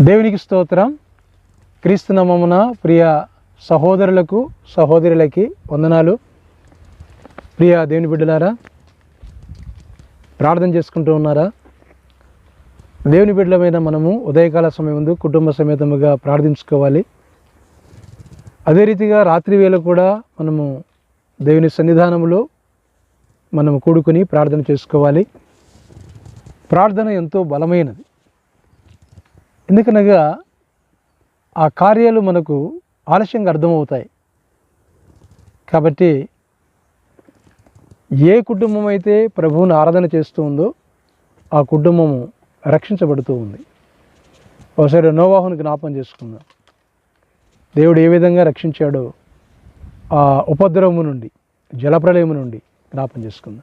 దేవునికి స్తోత్రం. క్రీస్తునామమున ప్రియ సహోదరులకు సహోదరులకి వందనాలు. ప్రియ దేవుని బిడ్డలారా ప్రార్థన చేసుకుంటూ ఉన్నారా? దేవుని బిడ్డలమైన మనము ఉదయకాల సమయం ముందు కుటుంబ సమేతముగా ప్రార్థించుకోవాలి. అదే రీతిగా రాత్రి వేళ కూడా మనము దేవుని సన్నిధానంలో మనము కూడుకుని ప్రార్థన చేసుకోవాలి. ప్రార్థన ఎంతో బలమైనది. ఎందుకనగా ఆ కార్యాలు మనకు ఆలస్యంగా అర్థమవుతాయి. కాబట్టి ఏ కుటుంబం అయితే ప్రభువుని ఆరాధన చేస్తూ ఉందో ఆ కుటుంబము రక్షించబడుతూ ఉంది. ఒకసారి నోవాహుని జ్ఞాపం చేసుకుందాం. దేవుడు ఏ విధంగా రక్షించాడో ఆ ఉపద్రవము నుండి జలప్రలయము నుండి జ్ఞాపం చేసుకుందాం.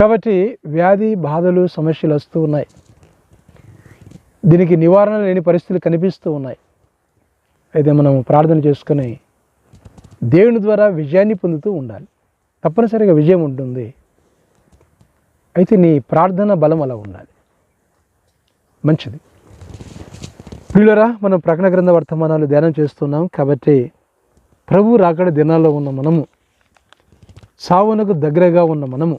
కాబట్టి వ్యాధి బాధలు సమస్యలు వస్తూ ఉన్నాయి. దీనికి నివారణ లేని పరిస్థితులు కనిపిస్తూ ఉన్నాయి. అయితే మనం ప్రార్థన చేసుకొని దేవుని ద్వారా విజయాన్ని పొందుతూ ఉండాలి. తప్పనిసరిగా విజయం ఉంటుంది. అయితే నీ ప్రార్థన బలం అలా ఉండాలి. మంచిది. ప్రియులరా మనం ప్రకటన గ్రంథ వర్తమానాలు ధ్యానం చేస్తున్నాం కాబట్టి ప్రభు రాకడ దినాల్లో ఉన్న మనము సావునకు దగ్గరగా ఉన్న మనము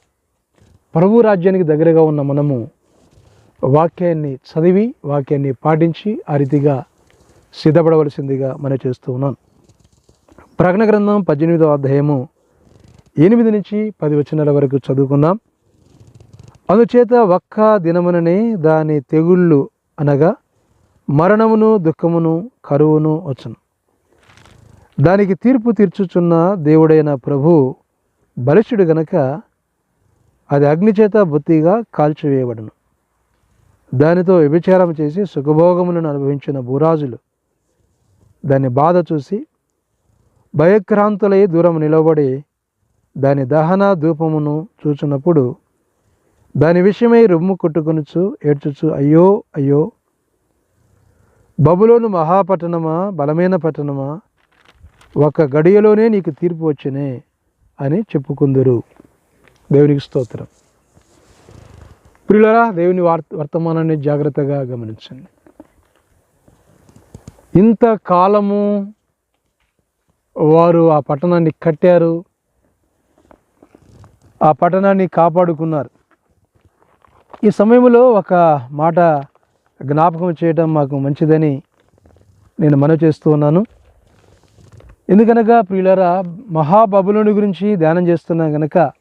ప్రభు రాజ్యానికి దగ్గరగా ఉన్న మనము వాక్యాన్ని చదివి వాక్యాన్ని పాటించి ఆ రీతిగా సిద్ధపడవలసిందిగా మనం చేస్తూ ఉన్నాం. ప్రకటన గ్రంథం పద్దెనిమిదవ అధ్యాయము ఎనిమిది నుంచి పది వచనాల వరకు చదువుకుందాం. అందుచేత ఒక్క దినముననే దాని తెగుళ్ళు అనగా మరణమును దుఃఖమును కరువును వచ్చును. దానికి తీర్పు తీర్చుచున్న దేవుడైన ప్రభు బలిష్ఠుడు గనక అది అగ్నిచేత బొత్తిగా కాల్చివేయబడును. దానితో వ్యభిచారం చేసి సుఖభోగములను అనుభవించిన భూరాజులు దాని బాధ చూసి భయక్రాంతులై దూరం నిలబడి దాని దహన ధూపమును చూచున్నప్పుడు దాని విషయమై రొమ్ము కొట్టుకొనుచు ఏడ్చుచు అయ్యో అయ్యో బబులోను మహాపట్టణమా బలమైన పట్టణమా ఒక గడియలోనే నీకు తీర్పు వచ్చినే అని చెప్పుకుందరు. దేవునికి స్తోత్రం. ప్రియులరా దేవుని వార్త వర్తమానాన్ని జాగ్రత్తగా గమనించండి. ఇంత కాలము వారు ఆ పట్టణాన్ని కట్టారు ఆ పట్టణాన్ని కాపాడుకున్నారు. ఈ సమయంలో ఒక మాట జ్ఞాపకం చేయడం మాకు మంచిదని నేను మనవి చేస్తూ ఉన్నాను. ఎందుకనగా ప్రియులరా మహాబబులోని గురించి ధ్యానం చేస్తున్నా కనుక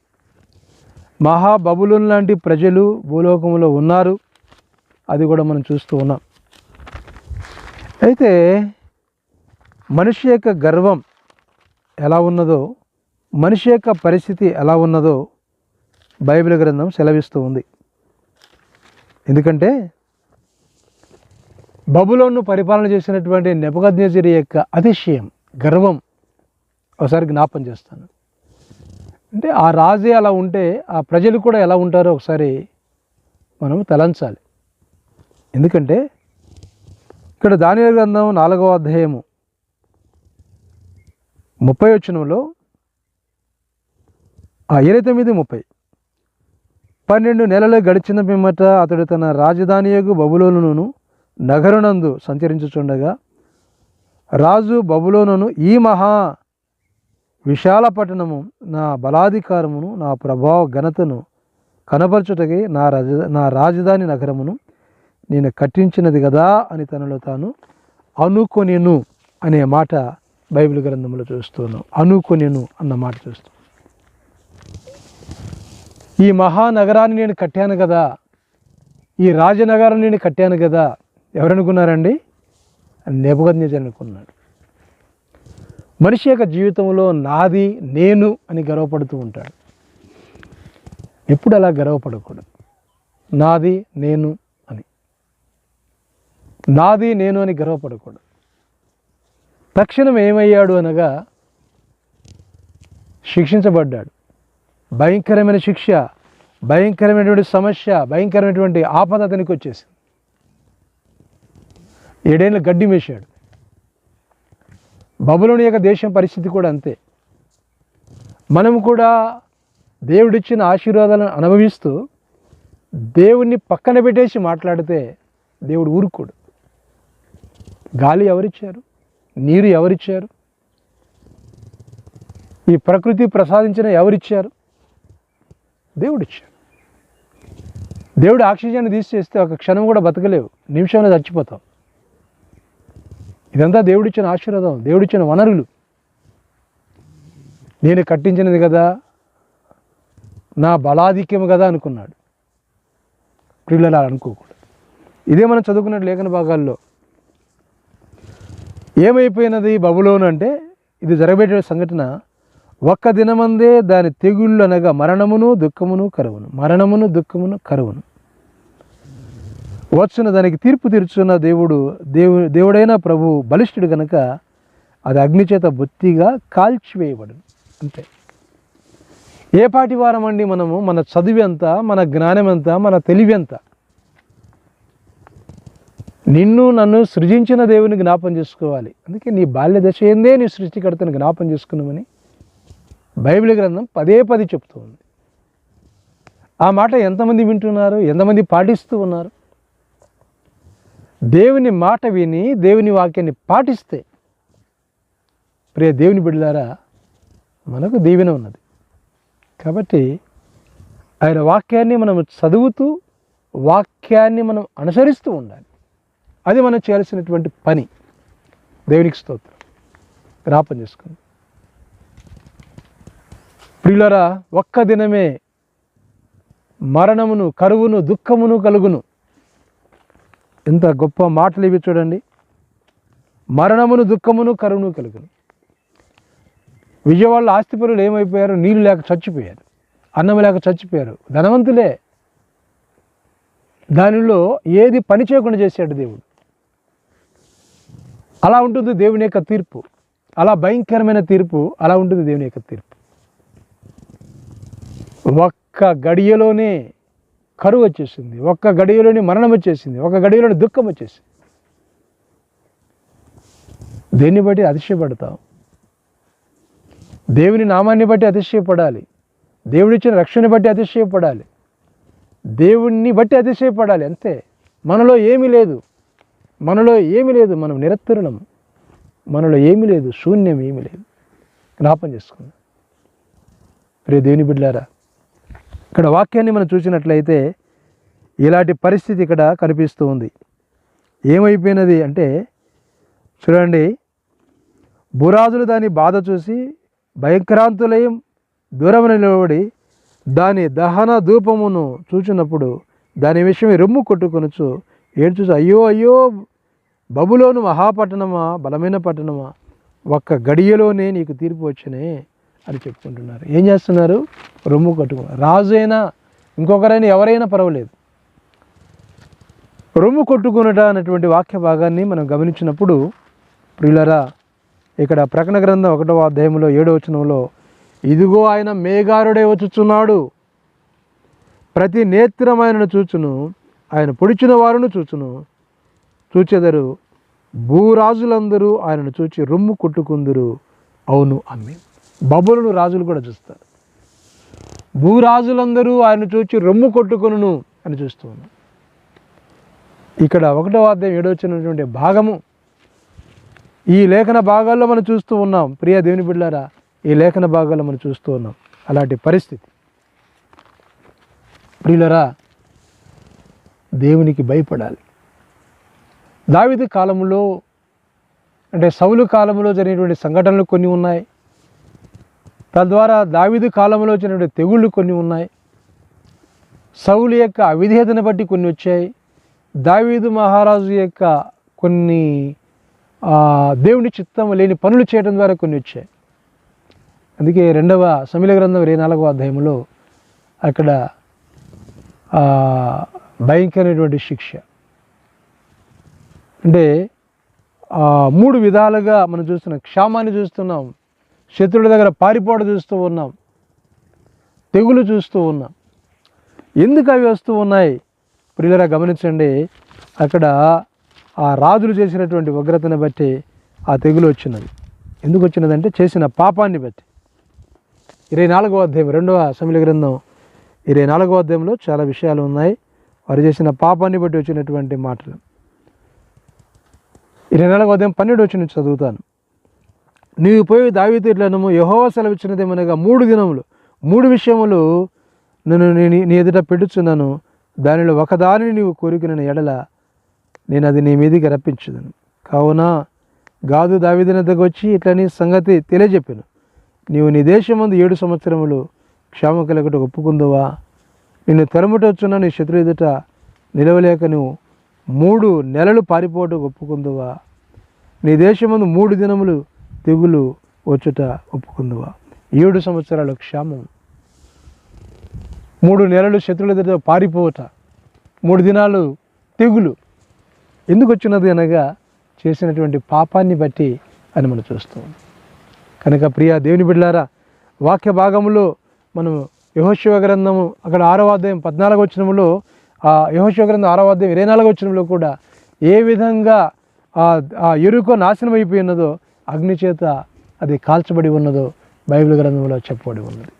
మహాబబులున్ లాంటి ప్రజలు భూలోకంలో ఉన్నారు. అది కూడా మనం చూస్తూ ఉన్నాం. అయితే మనిషి యొక్క గర్వం ఎలా ఉన్నదో మనిషి యొక్క పరిస్థితి ఎలా ఉన్నదో బైబిల్ గ్రంథం సెలవిస్తూ ఉంది. ఎందుకంటే బబులోను పరిపాలన చేసినటువంటి నెపగజ్ఞజరి యొక్క అతిశయం గర్వం. ఒకసారి జ్ఞాపం చేస్తాను. అంటే ఆ రాజే అలా ఉంటే ఆ ప్రజలు కూడా ఎలా ఉంటారో ఒకసారి మనం తలంచాలి. ఎందుకంటే ఇక్కడ దాని గ్రంథం నాలుగవ అధ్యాయము ముప్పై వచ్చినంలో ఆ ఇరవై తొమ్మిది ముప్పై పన్నెండు నెలలు గడిచిన పిమ్మట అతడు తన రాజధాని యొక్క బబులోనును నగరునందు సంచరించుచుండగా రాజు బబులోనును ఈ మహా విశాలపట్టణము నా బలాధికారమును నా ప్రభావ ఘనతను కనపరచుటకే నా రాజ నా రాజధాని నగరమును నేను కట్టించినది కదా అని తనలో తాను అనుకొనిను అనే మాట బైబిల్ గ్రంథంలో చూస్తున్నాం అనుకొనిను అన్న మాట చూస్తాం ఈ మహానగరాన్ని నేను కట్టాను కదా ఈ రాజనగరాన్ని నేను కట్టాను కదా ఎవరనుకున్నారండి? నెబద్ అనుకున్నాడు. మనిషి యొక్క జీవితంలో నాది నేను అని గర్వపడుతూ ఉంటాడు. ఎప్పుడు అలా గర్వపడకూడదు? నాది నేను అని. నాది నేను అని గర్వపడకూడదు. తక్షణం ఏమయ్యాడు అనగా శిక్షించబడ్డాడు. భయంకరమైన శిక్ష భయంకరమైనటువంటి సమస్య భయంకరమైనటువంటి ఆపద అతనికి వచ్చేసింది. ఏడేళ్ళు గడ్డి మేశాడు. బబులోని యొక్క దేశం పరిస్థితి కూడా అంతే. మనం కూడా దేవుడిచ్చిన ఆశీర్వాదాలను అనుభవిస్తూ దేవుణ్ణి పక్కన పెట్టేసి మాట్లాడితే దేవుడు ఊరుకోడు. గాలి ఎవరిచ్చారు? నీరు ఎవరిచ్చారు? ఈ ప్రకృతి ప్రసాదించిన ఎవరిచ్చారు? దేవుడిచ్చారు. దేవుడు ఆక్సిజన్ తీసేస్తే ఒక క్షణం కూడా బతకలేవు. నిమిషంలో చచ్చిపోతాం. ఇదంతా దేవుడిచ్చిన ఆశీర్వాదం దేవుడిచ్చిన వనరులు. నేను కట్టించినది కదా నా బలాధిక్యం కదా అనుకున్నాడు. పిల్లలు అనుకోకూడదు. ఇదే మనం చదువుకున్నట్టు లేఖన భాగాల్లో. ఏమైపోయినది బబులోను అంటే ఇది జరగబెట్టే సంఘటన ఒక్క దినమందే దాని తెగుళ్ళు అనగా మరణమును దుఃఖమును కరువును మరణమును దుఃఖమును కరువును. వచ్చిన దానికి తీర్పు తీర్చున్న దేవుడు దేవు దేవుడైన ప్రభు బలిష్ఠుడు కనుక అది అగ్నిచేత బొత్తిగా కాల్చివేయబడు అంతే. ఏ పాటి వారం అండి మనము? మన చదువు ఎంత? మన జ్ఞానం ఎంత? మన తెలివి ఎంత? నిన్ను నన్ను సృజించిన దేవుని జ్ఞాపం చేసుకోవాలి. అందుకే నీ బాల్య దశ ఏందే నీ సృష్టికర్తను జ్ఞాపం చేసుకున్నామని బైబిల్ గ్రంథం పదే పది చెప్తూ ఉంది. ఆ మాట ఎంతమంది వింటున్నారు? ఎంతమంది పాటిస్తూ ఉన్నారు? దేవుని మాట విని దేవుని వాక్యాన్ని పాటిస్తే ప్రియ దేవుని బిడ్డలారా మనకు దీవెన ఉన్నది. కాబట్టి ఆయన వాక్యాన్ని మనం చదువుతూ వాక్యాన్ని మనం అనుసరిస్తూ ఉండాలి. అది మనం చేయాల్సినటువంటి పని. దేవునికి స్తోత్రం. జ్ఞాపం చేసుకుంది. ప్రియులరా ఒక్క దినమే మరణమును కరువును దుఃఖమును కలుగును. ఎంత గొప్ప మాటలు ఇవి చూడండి. మరణమును దుఃఖమును కరువును కలుగును. విజయవాడలో ఆస్తిపరులు ఏమైపోయారు? నీళ్ళు లేక చచ్చిపోయారు. అన్నం లేక చచ్చిపోయారు. ధనవంతులే. దానిలో ఏది పని చేయకుండా చేశాడు దేవుడు. అలా ఉంటుంది దేవుని యొక్క తీర్పు. అలా భయంకరమైన తీర్పు. అలా ఉంటుంది దేవుని యొక్క తీర్పు. ఒక్క గడియలోనే కరువు వచ్చేసింది ఒక్క గడియలోని మరణం వచ్చేసింది ఒక గడియలోని దుఃఖం వచ్చేసింది. దేన్ని బట్టి అతిశయపడతాం దేవుని నామాన్ని బట్టి అతిశయపడాలి. దేవుడిచ్చిన రక్షణ బట్టి అతిశయపడాలి. దేవుణ్ణి బట్టి అతిశయపడాలి అంతే. మనలో ఏమీ లేదు. మనలో ఏమీ లేదు మనం నిరత్తరులం. మనలో ఏమీ లేదు శూన్యం ఏమీ లేదు. జ్ఞాపం చేసుకుందాం. ప్రియ దేవుని బిడ్డారా ఇక్కడ వాక్యాన్ని మనం చూసినట్లయితే ఇలాంటి పరిస్థితి ఇక్కడ కనిపిస్తూ ఉంది. ఏమైపోయినది అంటే చూడండి బురాజులు దాని బాధ చూసి భయంకరాంతులయం దూరమున నిలబడి దాని దహన ధూపమును చూచినప్పుడు దాని విషయమే రొమ్ము కొట్టుకొనొచ్చు ఏడ్చు చూసి అయ్యో అయ్యో బబులోను మహాపట్టణమా బలమైన పట్టణమా ఒక్క గడియలోనే నీకు తీర్పు వచ్చినే. అని చెప్పుకుంటున్నారు. ఏం చేస్తున్నారు? రొమ్ము కట్టుకున్నారు రాజు అయినా ఇంకొకరైనా ఎవరైనా పర్వాలేదు. రొమ్ము కొట్టుకునట అనేటువంటి వాక్య భాగాన్ని మనం గమనించినప్పుడు ప్రియులరా ఇక్కడ ప్రకటన గ్రంథం ఒకటవ అధ్యాయంలో ఏడవ వచనంలో ఇదిగో ఆయన మేఘారుడే వచ్చుచున్నాడు. ప్రతి నేత్రం ఆయనను చూచును ఆయన పొడిచిన వారును చూచును. చూచెదరు భూరాజులందరూ ఆయనను చూచి రొమ్ము కొట్టుకుందురు. అవును అమ్మి బబులను రాజులు కూడా చూస్తారు. భూరాజులందరూ ఆయన చూచి రొమ్ము కొట్టుకొనును అని చూస్తూ ఉన్నారు. ఇక్కడ ఒకటో అధ్యాయం ఏడవచ్చినటువంటి భాగము. ఈ లేఖన భాగాల్లో మనం చూస్తూ ఉన్నాం. ప్రియ దేవుని బిడ్డారా ఈ లేఖన భాగాల్లో మనం చూస్తూ ఉన్నాం. అలాంటి పరిస్థితి. ప్రియులరా దేవునికి భయపడాలి. దావిది కాలంలో అంటే సౌలు కాలంలో జరిగినటువంటి సంఘటనలు కొన్ని ఉన్నాయి. తద్వారా దావిదు కాలంలో వచ్చినటువంటి తెగుళ్ళు కొన్ని ఉన్నాయి. సౌలు యొక్క అవిధేతను బట్టి కొన్ని వచ్చాయి. దావీదు మహారాజు యొక్క కొన్ని దేవుని చిత్తం లేని పనులు చేయడం ద్వారా కొన్ని వచ్చాయి. అందుకే రెండవ సమిల గ్రంథం ఇరవై నాలుగవ అధ్యాయంలో అక్కడ భయంకరమైనటువంటి శిక్ష. అంటే మూడు విధాలుగా మనం చూస్తున్నాం క్షామాన్ని చూస్తున్నాం. శత్రువుల దగ్గర పారిపోవడం చూస్తూ ఉన్నాం. తెగులు చూస్తూ ఉన్నాం. ఎందుకు అవి వస్తూ ఉన్నాయి? ప్రియులరా గమనించండి. అక్కడ ఆ రాజులు చేసినటువంటి ఉగ్రతను బట్టి ఆ తెగులు వచ్చినది. ఎందుకు వచ్చినదంటే చేసిన పాపాన్ని బట్టి. ఇరవై నాలుగో అధ్యాయం రెండవ అసెంబ్లీ గ్రంథం. ఇరవై నాలుగో అధ్యాయంలో చాలా విషయాలు ఉన్నాయి. వారు చేసిన పాపాన్ని బట్టి వచ్చినటువంటి మాటలు. ఇరవై నాలుగో అధ్యాయం పన్నెండు వచ్చిన చదువుతాను. నీవు పోయి దావితీర్లను ఇట్లనము యహోవ సెలవిచ్చినదేమనగా మూడు దినములు. మూడు విషయములు నేను నీ నీ ఎదుట పెట్టుచున్నాను దానిలో ఒకదానిని నీవు కోరికిన ఎడల నేను అది నీ మీదికి రప్పించుదను. కావున గాదు దావిదిన దగ్గర వచ్చి ఇట్లని సంగతి తెలియజెప్పాను. నీవు నీ దేశమందు ఏడు సంవత్సరములు క్షేమ కలగట ఒప్పుకుందువా? నిన్ను తెరముటొచ్చున్న నీ శత్రు ఎదుట నిలవలేక నువ్వు మూడు నెలలు పారిపోవటం ఒప్పుకుందువా? నీ దేశమందు మూడు దినములు తెగులు వచ్చుట ఒప్పుకుందువా? ఏడు సంవత్సరాల క్షేమం. మూడు నెలలు శత్రువుల దగ్గర పారిపోవట. మూడు దినాలు తెగులు. ఎందుకు వచ్చినది అనగా చేసినటువంటి పాపాన్ని బట్టి అని మనం చూస్తాం. కనుక ప్రియ దేవుని బిడ్డారా వాక్య భాగంలో మనం యహోశివ గ్రంథము అక్కడ ఆరవ అధ్యాయం పద్నాలుగు వచ్చినములో ఆ యహోశివ గ్రంథం ఆరవ అధ్యాయం ఇరవై నాలుగు వచ్చినంలో కూడా ఏ విధంగా ఆ ఎరుకో నాశనం అయిపోయినదో అగ్ని చేత అది కాల్చబడి ఉన్నదో బైబిల్ గ్రంథంలో చెప్పబడి ఉన్నది.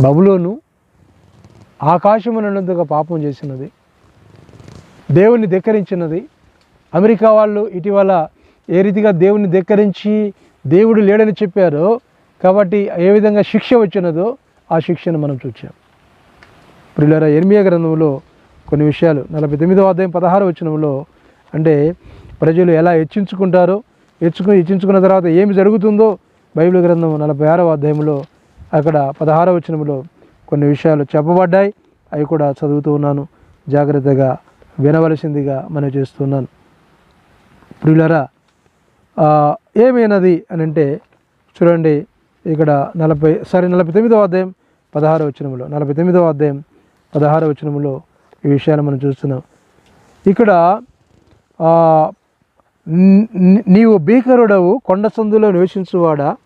బబులోను ఆకాశమునందుగా పాపం చేసినది దేవుణ్ణి ధిక్కరించినది అమెరికా వాళ్ళు ఇటీవల ఏ రీతిగా దేవుణ్ణి ధిక్కరించి దేవుడు లేడని చెప్పారో కాబట్టి ఏ విధంగా శిక్ష వచ్చినదో ఆ శిక్షను మనం చూచాం. ప్రియులారా ఎర్మియా గ్రంథంలో కొన్ని విషయాలు నలభై తొమ్మిదవ అధ్యాయం పదహారు వచ్చినంలో అంటే ప్రజలు ఎలా హెచ్చించుకుంటారో ఇచ్చుకుని ఇచ్చించుకున్న తర్వాత ఏమి జరుగుతుందో బైబిల్ గ్రంథం నలభై ఆరవ అధ్యాయంలో అక్కడ పదహారవ వచనంలో కొన్ని విషయాలు చెప్పబడ్డాయి. అవి కూడా చదువుతూ ఉన్నాను. జాగ్రత్తగా వినవలసిందిగా మనం చేస్తున్నాను. ప్రియులరా ఏమైనది అని అంటే చూడండి ఇక్కడ నలభై సారీ నలభై తొమ్మిదవ అధ్యాయం పదహారవ వచనంలో నలభై తొమ్మిదవ అధ్యాయం పదహారవ వచనంలో ఈ విషయాలు మనం చూస్తున్నాం. ఇక్కడ నీవు భీకరుడవు కొండ సందులో నివసించువాడా?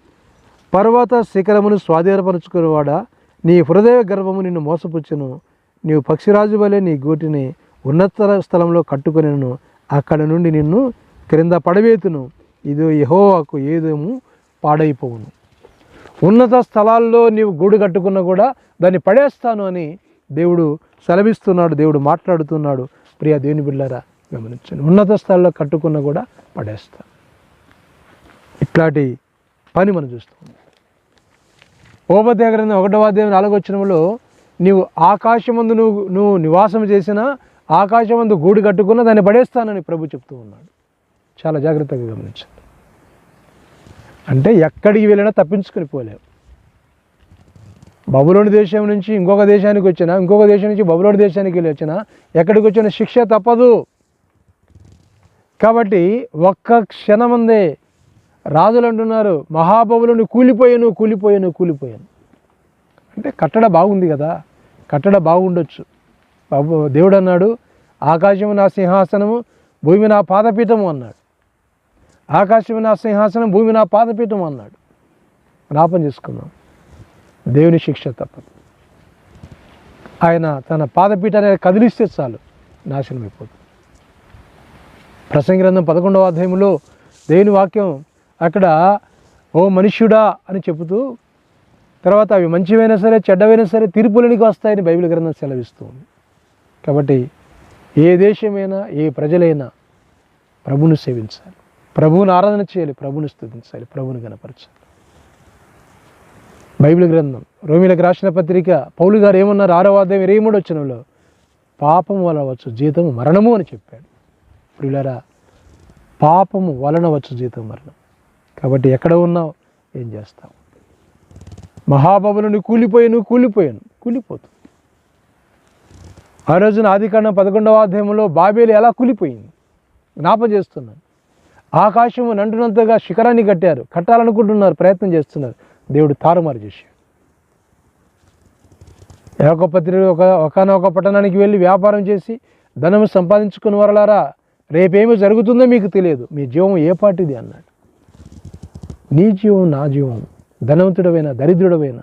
పర్వత శిఖరమును స్వాధీనపరుచుకునేవాడా? నీ హృదయ గర్భము నిన్ను మోసపుచ్చును. నీవు పక్షిరాజు వలె నీ గూటిని ఉన్నత స్థలంలో కట్టుకునేను అక్కడ నుండి నిన్ను క్రింద పడవేతును. ఇది యహోవాకు ఏదేమో పాడైపోవును. ఉన్నత స్థలాల్లో నీవు గూడు కట్టుకున్నా కూడా దాన్ని పడేస్తాను అని దేవుడు సెలవిస్తున్నాడు దేవుడు మాట్లాడుతున్నాడు. ప్రియా దేవుని బిళ్ళారా గమనించండి. ఉన్నత స్థాయిలో కట్టుకున్న కూడా పడేస్తా. ఇట్లాంటి పని మనం చూస్తాం. ఓపధ్యాయ గ్రంథం ఒకటవ అధ్యాయం నాలుగో నువ్వు నీవు ఆకాశమందు నువ్వు నువ్వు నివాసం చేసిన ఆకాశమందు గూడు కట్టుకున్న దాన్ని పడేస్తానని ప్రభు చెప్తూ ఉన్నాడు. చాలా జాగ్రత్తగా గమనించండి. అంటే ఎక్కడికి వెళ్ళినా తప్పించుకొని పోలేవు బబులోని దేశం నుంచి ఇంకొక దేశానికి వచ్చినా ఇంకొక దేశం నుంచి బబులోని దేశానికి వెళ్ళి వచ్చినా ఎక్కడికి వచ్చిన శిక్ష తప్పదు. కాబట్టి ఒక్క క్షణమందే రాజులు అంటున్నారు మహాబబులను కూలిపోయాను కూలిపోయాను కూలిపోయాను. అంటే కట్టడ బాగుంది కదా కట్టడ బాగుండొచ్చు. బాబు దేవుడు అన్నాడు ఆకాశము నా సింహాసనము భూమి నా పాదపీఠము అన్నాడు. ఆకాశము నా సింహాసనం భూమి నా పాదపీఠం అన్నాడు. జ్ఞాపం చేసుకున్నాం దేవుని శిక్ష తప్పదు. ఆయన తన పాదపీఠాన్ని కదిలిస్తే చాలు నాశనం అయిపోతుంది ప్రసంగి గ్రంథం పదకొండవ అధ్యాయంలో దేవుని వాక్యం అక్కడ ఓ మనుష్యుడా అని చెబుతూ తర్వాత అవి మంచివైనా సరే చెడ్డవైనా సరే తీర్పులనికి వస్తాయని బైబిల్ గ్రంథం సెలవిస్తూ ఉంది కాబట్టి ఏ దేశమైనా ఏ ప్రజలైనా ప్రభుని సేవించాలి. ప్రభువుని ఆరాధన చేయాలి ప్రభుని స్థుతించాలి ప్రభుని గనపరచాలి బైబిల్ గ్రంథం రోమిలకు రాసిన పత్రిక పౌలు గారు ఏమన్నారు? ఆరో అధ్యాయం ఇరవై మూడు వచ్చినంలో పాపం వల్ల వచ్చు జీతము మరణము అని చెప్పాడు. ప్రియులరా పాపము వలన వచ్చు జీతం మరణం. కాబట్టి ఎక్కడ ఉన్నావు? ఏం చేస్తావు? మహాబబులను కూలిపోయాను కూలిపోయాను కూలిపోతుంది ఆ రోజున ఆదికాండం పదకొండవ అధ్యాయంలో బాబేలు ఎలా కూలిపోయింది? జ్ఞాపం చేస్తున్నాను. ఆకాశము నండునంతగా శిఖరాన్ని కట్టారు కట్టాలనుకుంటున్నారు ప్రయత్నం చేస్తున్నారు. దేవుడు తారుమారు చేశాడు. ఏకపత్రి ఒక ఒకనొక పట్టణానికి వెళ్ళి వ్యాపారం చేసి ధనం సంపాదించుకుని వరలారా రేపేమి జరుగుతుందో మీకు తెలియదు. మీ జీవం ఏ పాటిది అన్నాడు. నీ జీవం నా జీవం. ధనవంతుడవైనా దరిద్రుడవైనా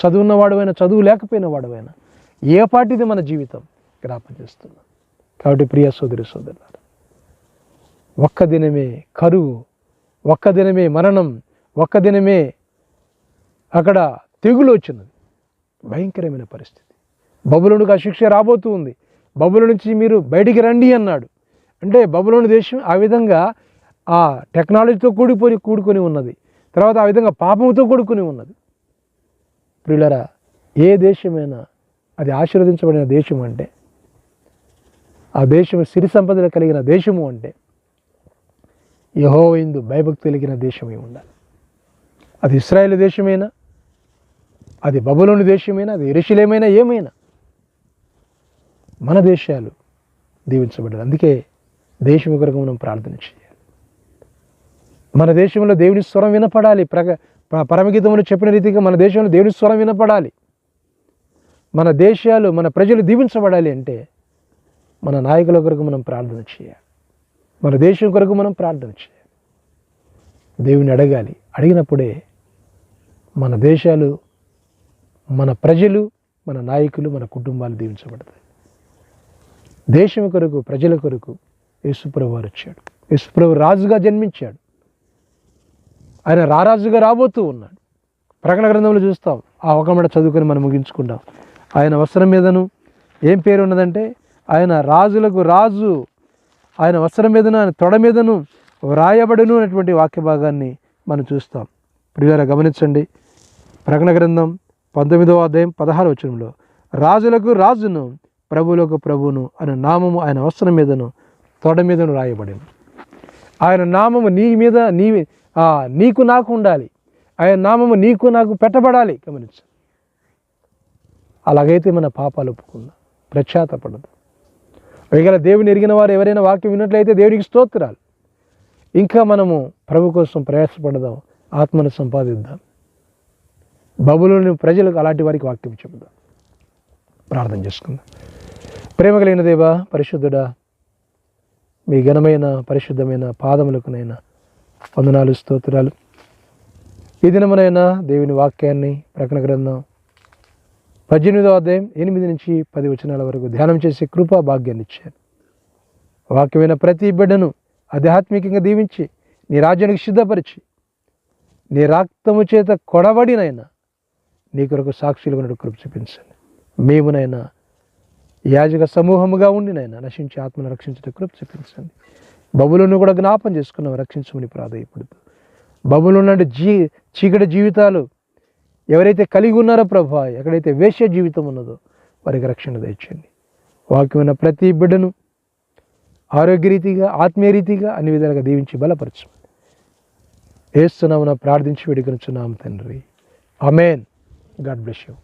చదువున్నవాడవైనా చదువు లేకపోయిన వాడవైనా ఏ పాటిది మన జీవితం? జ్ఞాపం చేస్తున్నాం కాబట్టి ప్రియ సోదరి సోదరులారా ఒక్క దినమే కరువు ఒక్క దినమే మరణం ఒక్క దినమే అక్కడ తెగులు వచ్చినది భయంకరమైన పరిస్థితి. బబులునికి ఆ శిక్ష రాబోతూ ఉంది. బబుల నుంచి మీరు బయటికి రండి అన్నాడు. అంటే బబులోని దేశం ఆ విధంగా ఆ టెక్నాలజీతో కూడిపోయి కూడుకొని ఉన్నది. తర్వాత ఆ విధంగా పాపంతో కూడుకొని ఉన్నది. ప్రియులరా ఏ దేశమైనా అది ఆశీర్వదించబడిన దేశం అంటే ఆ దేశం సిరి సంపదలు కలిగిన దేశము అంటే యహోవైందు భయభక్తి కలిగిన దేశమే ఉండాలి. అది ఇస్రాయేల్ దేశమైనా అది బబులోని దేశమైనా అది ఎరుశలేమైనా ఏమైనా మన దేశాలు దీవించబడ్డారు అందుకే దేశం కొరకు మనం ప్రార్థన చేయాలి. మన దేశంలో దేవుని స్వరం వినపడాలి. ప్రగ ప- పరమగీతములు చెప్పిన రీతిగా మన దేశంలో దేవుని స్వరం వినపడాలి. మన దేశాలు మన ప్రజలు దీవించబడాలి అంటే మన నాయకుల కొరకు మనం ప్రార్థన చేయాలి. మన దేశం కొరకు మనం ప్రార్థన చేయాలి. దేవుని అడగాలి. అడిగినప్పుడే మన దేశాలు మన ప్రజలు మన నాయకులు మన కుటుంబాలు దీవించబడతాయి. దేశం కొరకు ప్రజల కొరకు యేసుప్రభు వారు వచ్చాడు. యేసుప్రభు రాజుగా జన్మించాడు. ఆయన రారాజుగా రాబోతూ ఉన్నాడు. ప్రకటన గ్రంథంలో చూస్తాం. ఆ ఒక మాట చదువుకొని మనం ముగించుకుంటాం ఆయన వస్త్రం మీదను ఏం పేరు ఉన్నదంటే ఆయన రాజులకు రాజు ఆయన వస్త్రం మీదను ఆయన తొడ మీదను వ్రాయబడును అనేటువంటి వాక్య భాగాన్ని మనం చూస్తాం. ప్రియారా గమనించండి. ప్రకటన గ్రంథం పంతొమ్మిదవ అధ్యాయం పదహారు వచనంలో రాజులకు రాజును ప్రభువులకు ప్రభువును అనే నామము ఆయన వస్త్రం మీదను తొడ మీదను రాయబడింది. ఆయన నామము నీ మీద నీ నీకు నాకు ఉండాలి. ఆయన నామము నీకు నాకు పెట్టబడాలి. గమనించు. అలాగైతే మన పాపాలు ఒప్పుకుందాం. ప్రఖ్యాతపడదు. ఒకవేళ దేవుని ఎరిగిన వారు ఎవరైనా వాక్యం విన్నట్లయితే దేవునికి స్తోత్రాలు. ఇంకా మనము ప్రభు కోసం ప్రయాసపడదాం ఆత్మను సంపాదిద్దాం. బబులోని ప్రజలకు అలాంటి వారికి వాక్యం చెబుదాం. ప్రార్థన చేసుకుందాం. ప్రేమ కలిగిన దేవా పరిశుద్ధుడా మీ ఘనమైన పరిశుద్ధమైన పాదములకునైనా వందనాలు స్తోత్రాలు. ఈ దినమునైనా దేవుని వాక్యాన్ని ప్రకటన గ్రంథం పద్దెనిమిదో అధ్యాయం ఎనిమిది నుంచి పది వచనాల వరకు ధ్యానం చేసే కృపా భాగ్యాన్ని ఇచ్చారు. వాక్యమైన ప్రతి బిడ్డను ఆధ్యాత్మికంగా దీవించి నీ రాజ్యానికి సిద్ధపరిచి నీ రక్తము చేత కొడబడినైనా నీ కొరకు సాక్షులుగా ఉన్నట్టు కృప చూపించండి. మేమునైనా యాజక సమూహముగా నాయన నశించి ఆత్మను రక్షించడం కృప చూపించండి. బబులను కూడా జ్ఞాపం చేసుకున్నాం రక్షించమని ప్రాధాయపడుతూ. బబులు నుండి జీ చీకటి జీవితాలు ఎవరైతే కలిగి ఉన్నారో ప్రభా ఎక్కడైతే వేశ్య జీవితం ఉన్నదో వారికి రక్షణ దయచేయండి. వాక్యమైన ప్రతి బిడ్డను ఆరోగ్యరీతిగా ఆత్మీయ రీతిగా అన్ని విధాలుగా దీవించి బలపరచమని. ఏస్తున్నామున ప్రార్థించి వేడుకొనుచున్నాము తండ్రి. Amen God bless you.